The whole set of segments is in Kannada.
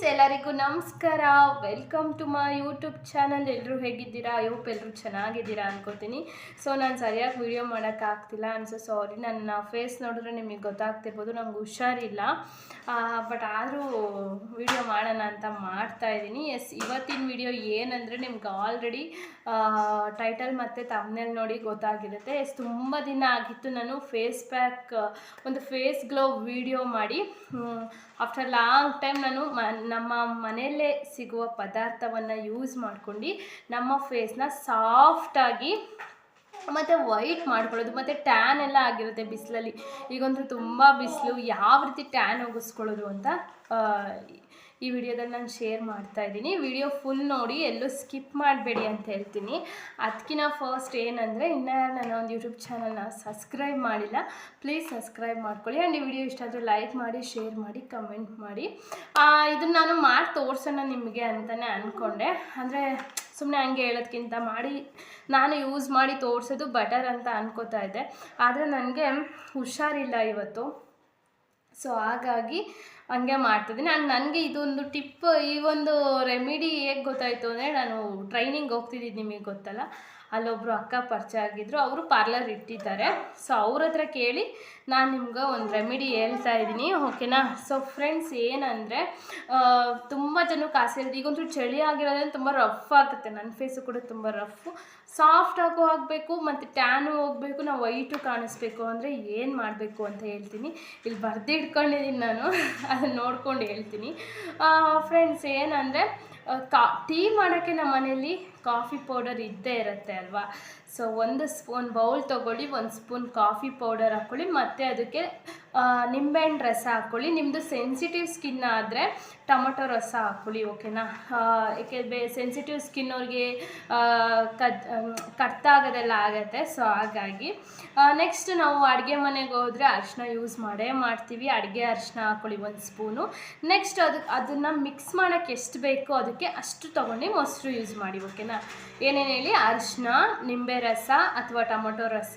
dice ಎಲ್ಲರಿಗೂ ನಮಸ್ಕಾರ. Welcome to my YouTube channel ಎಲ್ಲರೂ ಹೇಗಿದ್ದೀರಾ? ಐ ಹೋಪ್ ಎಲ್ಲರೂ ಚೆನ್ನಾಗಿದ್ದೀರಾ ಅನ್ಕೋತೀನಿ. ಸೊ ನಾನು ಸರಿಯಾಗಿ ವಿಡಿಯೋ ಮಾಡೋಕ್ಕಾಗ್ತಿಲ್ಲ ಅನ್ಸೋ ಸಾರಿ ನನ್ನ ಫೇಸ್ ನೋಡಿದ್ರೆ ನಿಮಗೆ ಗೊತ್ತಾಗ್ತಿರ್ಬೋದು. ನಂಗೆ ಹುಷಾರಿಲ್ಲ. ಬಟ್ ಆದರೂ ವಿಡಿಯೋ ಮಾಡೋಣ ಅಂತ ಮಾಡ್ತಾ ಇದ್ದೀನಿ. ಎಸ್ ಇವತ್ತಿನ ವಿಡಿಯೋ ಏನಂದರೆ ನಿಮ್ಗೆ ಆಲ್ರೆಡಿ ಟೈಟಲ್ ಮತ್ತು ತಮ್ಮನೇಲಿ ನೋಡಿ ಗೊತ್ತಾಗಿರುತ್ತೆ. ಎಸ್ ತುಂಬ ದಿನ ಆಗಿತ್ತು ನಾನು ಫೇಸ್ ಪ್ಯಾಕ್ ಒಂದು ಫೇಸ್ ಗ್ಲೋ ವಿಡಿಯೋ ಮಾಡಿ. ಆಫ್ಟರ್ ಲಾಂಗ್ ಟೈಮ್ ನಾನು ಮ ನಮ್ಮ ಮನೆಯಲ್ಲೇ ಸಿಗುವ ಪದಾರ್ಥವನ್ನು ಯೂಸ್ ಮಾಡ್ಕೊಂಡು ನಮ್ಮ ಫೇಸ್ನ ಸಾಫ್ಟಾಗಿ ಮತ್ತು ವೈಟ್ ಮಾಡ್ಕೊಳ್ಳೋದು, ಮತ್ತು ಟ್ಯಾನ್ ಎಲ್ಲ ಆಗಿರುತ್ತೆ ಬಿಸಿಲಲ್ಲಿ. ಈಗಂತೂ ತುಂಬ ಬಿಸಿಲು ಯಾವ ರೀತಿ ಟ್ಯಾನ್ ಒಗಿಸ್ಕೊಳ್ಳೋದು ಅಂತ ಈ ವಿಡಿಯೋದಲ್ಲಿ ನಾನು ಶೇರ್ ಮಾಡ್ತಾ ಇದ್ದೀನಿ. ವಿಡಿಯೋ ಫುಲ್ ನೋಡಿ, ಎಲ್ಲೂ ಸ್ಕಿಪ್ ಮಾಡಬೇಡಿ ಅಂತ ಹೇಳ್ತೀನಿ. ಅದಕ್ಕಿಂತ ಫಸ್ಟ್ ಏನಂದರೆ, ಇನ್ನೂ ನನ್ನ ಒಂದು ಯೂಟ್ಯೂಬ್ ಚಾನಲ್ನ ಸಬ್ಸ್ಕ್ರೈಬ್ ಮಾಡಿಲ್ಲ ಪ್ಲೀಸ್ ಸಬ್ಸ್ಕ್ರೈಬ್ ಮಾಡ್ಕೊಳ್ಳಿ. ಆ್ಯಂಡ್ ಈ ವಿಡಿಯೋ ಇಷ್ಟ ಆದರೆ ಲೈಕ್ ಮಾಡಿ ಶೇರ್ ಮಾಡಿ ಕಮೆಂಟ್ ಮಾಡಿ. ಇದನ್ನು ನಾನು ಮಾಡಿ ತೋರಿಸೋಣ ನಿಮಗೆ ಅಂತಲೇ ಅಂದ್ಕೊಂಡೆ ಅಂದರೆ ಸುಮ್ಮನೆ ಹಂಗೆ ಹೇಳೋದ್ಕಿಂತ ಮಾಡಿ, ನಾನು ಯೂಸ್ ಮಾಡಿ ತೋರಿಸೋದು ಬೆಟರ್ ಅಂತ ಅನ್ಕೋತಾ ಇದ್ದೆ. ಆದರೆ ನನಗೆ ಹುಷಾರಿಲ್ಲ ಇವತ್ತು. ಸೊ ಹಾಗಾಗಿ ಹಂಗೆ ಮಾಡ್ತಿದ್ದೀನಿ ಆ್ಯಂಡ್ ನನಗೆ ಇದೊಂದು ಟಿಪ್ ಈ ಒಂದು ರೆಮಿಡಿ ಹೇಗೆ ಗೊತ್ತಾಯಿತು ಅಂದರೆ ನಾನು ಟ್ರೈನಿಂಗ್ ಹೋಗ್ತಿದ್ದಿದ್ದು ನಿಮಗೆ ಗೊತ್ತಲ್ಲ. ಅಲ್ಲೊಬ್ಬರು ಅಕ್ಕ ಪರಿಚಯ ಆಗಿದ್ರು, ಅವರು ಪಾರ್ಲರ್ ಇಟ್ಟಿದ್ದಾರೆ. ಸೊ ಅವ್ರ ಹತ್ರ ಕೇಳಿ ನಾನು ನಿಮ್ಗೆ ಒಂದು ರೆಮಿಡಿ ಹೇಳ್ತಾ ಇದ್ದೀನಿ. ಓಕೆನಾ ಸೊ ಫ್ರೆಂಡ್ಸ್ ಏನಂದರೆ ತುಂಬ ಜನಕ್ಕೆ ಆಸೆ ಇರುತ್ತೆ. ಈಗಂತೂ ಚಳಿ ಆಗಿರೋದ್ರಿಂದ ತುಂಬ ರಫ್ ಆಗುತ್ತೆ. ನನ್ನ ಫೇಸು ಕೂಡ ತುಂಬ ಸಾಫ್ಟ್ ಆಗೋ ಆಗಬೇಕು, ಮತ್ತು ಟ್ಯಾನು ಹೋಗಬೇಕು, ನಾವು ವೈಟು ಕಾಣಿಸ್ಬೇಕು. ಅಂದರೆ ಏನು ಮಾಡಬೇಕು ಅಂತ ಹೇಳ್ತೀನಿ. ಇಲ್ಲಿ ಬರ್ದಿಟ್ಕೊಂಡಿದ್ದೀನಿ ನಾನು. ಅದನ್ನು ನೋಡ್ಕೊಂಡು ಹೇಳ್ತೀನಿ. ಫ್ರೆಂಡ್ಸ್ ಏನಂದರೆ ಕಾ, ಟೀ ಮಾಡೋಕ್ಕೆ ನಮ್ಮ ಮನೇಲಿ ಕಾಫಿ ಪೌಡರ್ ಇದ್ದೇ ಇರುತ್ತೆ ಅಲ್ವಾ? ಸೊ ಒಂದು ಸ್ಪೂನ್ ಬೌಲ್ ತೊಗೊಳ್ಳಿ, ಒಂದು ಸ್ಪೂನ್ ಕಾಫಿ ಪೌಡರ್ ಹಾಕ್ಕೊಳ್ಳಿ ಮತ್ತು ಅದಕ್ಕೆ ನಿಂಬೆಹಣ್ಣು ರಸ ಹಾಕ್ಕೊಳ್ಳಿ ನಿಮ್ಮದು ಸೆನ್ಸಿಟಿವ್ ಸ್ಕಿನ್ ಆದರೆ ಟೊಮೊಟೊ ರಸ ಹಾಕೊಳ್ಳಿ ಓಕೆನಾ? ಆ, ಏಕೆ ಬೇ ಸೆನ್ಸಿಟಿವ್ ಸ್ಕಿನ್ ಅವ್ರಿಗೆ ಕದ್ ಕಟ್ಟಾಗೋದೆಲ್ಲ ಆಗುತ್ತೆ ಸೊ ಹಾಗಾಗಿ ನೆಕ್ಸ್ಟ್ ನಾವು ಅಡುಗೆ ಮನೆಗೆ ಹೋದರೆ ಅರಿಶಿನ ಯೂಸ್ ಮಾಡೇ ಮಾಡ್ತೀವಿ. ಅಡುಗೆ ಅರಿಶಿನ ಹಾಕೊಳ್ಳಿ ಒಂದು ಸ್ಪೂನು ನೆಕ್ಸ್ಟ್ ಅದು ಅದನ್ನು ಮಿಕ್ಸ್ ಮಾಡೋಕ್ಕೆ ಎಷ್ಟು ಬೇಕೋ ಅದಕ್ಕೆ ಅಷ್ಟು ತೊಗೊಂಡು ಮೊಸರು ಯೂಸ್ ಮಾಡಿ ಓಕೆನಾ? ಏನೇನು ಹೇಳಿ? ಅರಿಶಿನ ನಿಂಬೆ ರಸ ಅಥವಾ ಟೊಮೊಟೊ ರಸ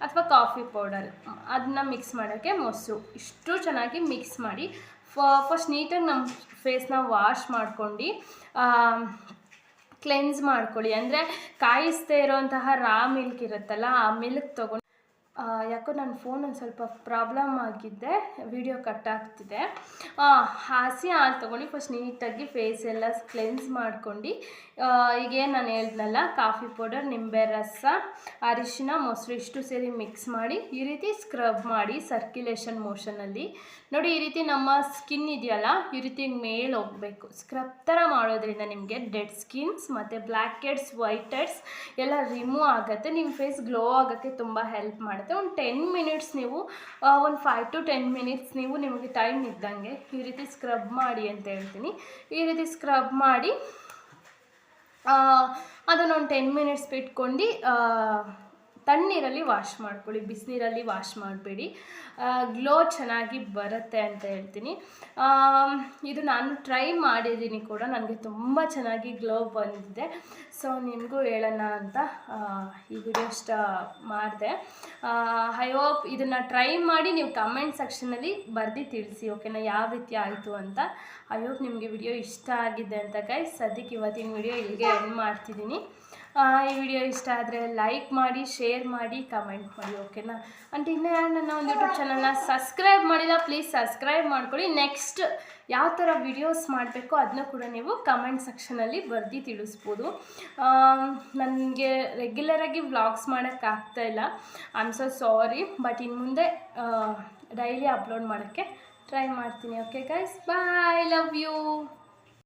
ಅಥವಾ ಕಾಫಿ ಪೌಡರ್ ಅದನ್ನ ಮಿಕ್ಸ್ ಮಾಡೋಕ್ಕೆ ಮೊಸರು ಇಷ್ಟು ಚೆನ್ನಾಗಿ ಮಿಕ್ಸ್ ಮಾಡಿ ಫಸ್ಟ್ ನೀಟಾಗಿ ನಮ್ಮ ಫೇಸ್ನ ವಾಶ್ ಮಾಡ್ಕೊಂಡು ಕ್ಲೆನ್ಸ್ ಮಾಡ್ಕೊಳ್ಳಿ. ಅಂದರೆ ಕಾಯಿಸ್ದೇ ಇರೋಂತಹ ರಾ ಮಿಲ್ಕ್ ಇರುತ್ತಲ್ಲ, ಆ ಮಿಲ್ಕ್ ತೊಗೊಂಡು ಯಾಕೋ ನನ್ನ ಫೋನ್ ಒಂದು ಸ್ವಲ್ಪ ಪ್ರಾಬ್ಲಮ್ ಆಗಿದ್ದೆ ವಿಡಿಯೋ ಕಟ್ ಆಗ್ತಿದೆ. ಹಾಸಿ ಹಾಲು ತೊಗೊಂಡು ಫಸ್ಟ್ ನೀಟಾಗಿ ಫೇಸ್ ಎಲ್ಲ ಕ್ಲೆನ್ಸ್ ಮಾಡ್ಕೊಂಡು ಈಗೇನು ನಾನು ಹೇಳ್ದ್ನಲ್ಲ ಕಾಫಿ ಪೌಡರ್ ನಿಂಬೆ ರಸ, ಅರಿಶಿನ, ಮೊಸರು ಇಷ್ಟು ಸೇರಿ ಮಿಕ್ಸ್ ಮಾಡಿ, ಈ ರೀತಿ ಸ್ಕ್ರಬ್ ಮಾಡಿ ಸರ್ಕ್ಯುಲೇಷನ್ ಮೋಷನಲ್ಲಿ ನೋಡಿ, ಈ ರೀತಿ ನಮ್ಮ ಸ್ಕಿನ್ ಇದೆಯಲ್ಲ, ಈ ರೀತಿ ಮೇಲೆ ಹೋಗಬೇಕು. ಸ್ಕ್ರಬ್ ಥರ ಮಾಡೋದ್ರಿಂದ ನಿಮಗೆ ಡೆಡ್ ಸ್ಕಿನ್ಸ್ ಮತ್ತು ಬ್ಲ್ಯಾಕ್ ಹೆಡ್ಸ್ ವೈಟ್ ಹೆಡ್ಸ್ ಎಲ್ಲ ರಿಮೂವ್ ಆಗುತ್ತೆ. ನಿಮ್ಮ ಫೇಸ್ ಗ್ಲೋ ಆಗೋಕ್ಕೆ ತುಂಬ ಹೆಲ್ಪ್ ಮಾಡುತ್ತೆ. ಒಂದು ಟೆನ್ ಮಿನಿಟ್ಸ್ ನೀವು ಒಂದು ಫೈವ್ ಟು ಟೆನ್ ಮಿನಿಟ್ಸ್ ನೀವು ನಿಮಗೆ ಟೈಮ್ ಇದ್ದಂಗೆ ಈ ರೀತಿ ಸ್ಕ್ರಬ್ ಮಾಡಿ ಅಂತ ಹೇಳ್ತೀನಿ. ಈ ರೀತಿ ಸ್ಕ್ರಬ್ ಮಾಡಿ ಅದನ್ನು ಒಂದು ಟೆನ್ ಮಿನಿಟ್ಸ್ ಬಿಟ್ಕೊಂಡು ತಣ್ಣೀರಲ್ಲಿ ವಾಶ್ ಮಾಡ್ಕೊಳ್ಳಿ, ಬಿಸಿನೀರಲ್ಲಿ ವಾಶ್ ಮಾಡಬೇಡಿ. ಗ್ಲೋ ಚೆನ್ನಾಗಿ ಬರುತ್ತೆ ಅಂತ ಹೇಳ್ತೀನಿ. ಇದು ನಾನು ಟ್ರೈ ಮಾಡಿದ್ದೀನಿ ಕೂಡ, ನನಗೆ ತುಂಬ ಚೆನ್ನಾಗಿ ಗ್ಲೋ ಬಂದಿದೆ. ಸೊ, ನಿಮಗೂ ಹೇಳೋಣ ಅಂತ ಈ ವಿಡಿಯೋ ಇಷ್ಟ ಮಾಡಿದೆ ಐ ಹೋಪ್ ಇದನ್ನು ಟ್ರೈ ಮಾಡಿ ನೀವು ಕಮೆಂಟ್ ಸೆಕ್ಷನಲ್ಲಿ ಬರೆದು ತಿಳಿಸಿ ಓಕೆನಾ ಯಾವ ರೀತಿ ಆಯಿತು ಅಂತ. ಐ ಹೋಪ್ ನಿಮಗೆ ವಿಡಿಯೋ ಇಷ್ಟ ಆಗಿದೆ ಅಂತ ಗೈಸ್ ಸದ್ಯಕ್ಕೆ ಇವತ್ತಿನ ವಿಡಿಯೋ ಇಲ್ಲಿಗೆ ಎಂಡ್ ಮಾಡ್ತಿದ್ದೀನಿ. ಈ ವಿಡಿಯೋ ಇಷ್ಟ ಆದರೆ ಲೈಕ್ ಮಾಡಿ ಶೇರ್ ಮಾಡಿ ಕಮೆಂಟ್ ಮಾಡಿ ಓಕೆನಾ ಅಂಟ್ ಇನ್ನೂ ಯಾರು ನನ್ನ ಒಂದು ಯೂಟ್ಯೂಬ್ ಚಾನಲ್ನ ಸಬ್ಸ್ಕ್ರೈಬ್ ಮಾಡಿಲ್ಲ ಪ್ಲೀಸ್ ಸಬ್ಸ್ಕ್ರೈಬ್ ಮಾಡ್ಕೊಳ್ಳಿ. ನೆಕ್ಸ್ಟ್ ಯಾವ ಥರ ವಿಡಿಯೋಸ್ ಮಾಡಬೇಕು ಅದನ್ನ ಕೂಡ ನೀವು ಕಮೆಂಟ್ ಸೆಕ್ಷನಲ್ಲಿ ಬರೆದು ತಿಳಿಸ್ಬೋದು. ನನಗೆ ರೆಗ್ಯುಲರಾಗಿ ವ್ಲಾಗ್ಸ್ ಮಾಡೋಕ್ಕಾಗ್ತಾ ಇಲ್ಲ. I am so sorry but ಇನ್ನು ಮುಂದೆ ಡೈಲಿ ಅಪ್ಲೋಡ್ ಮಾಡೋಕ್ಕೆ ಟ್ರೈ ಮಾಡ್ತೀನಿ okay guys bye love you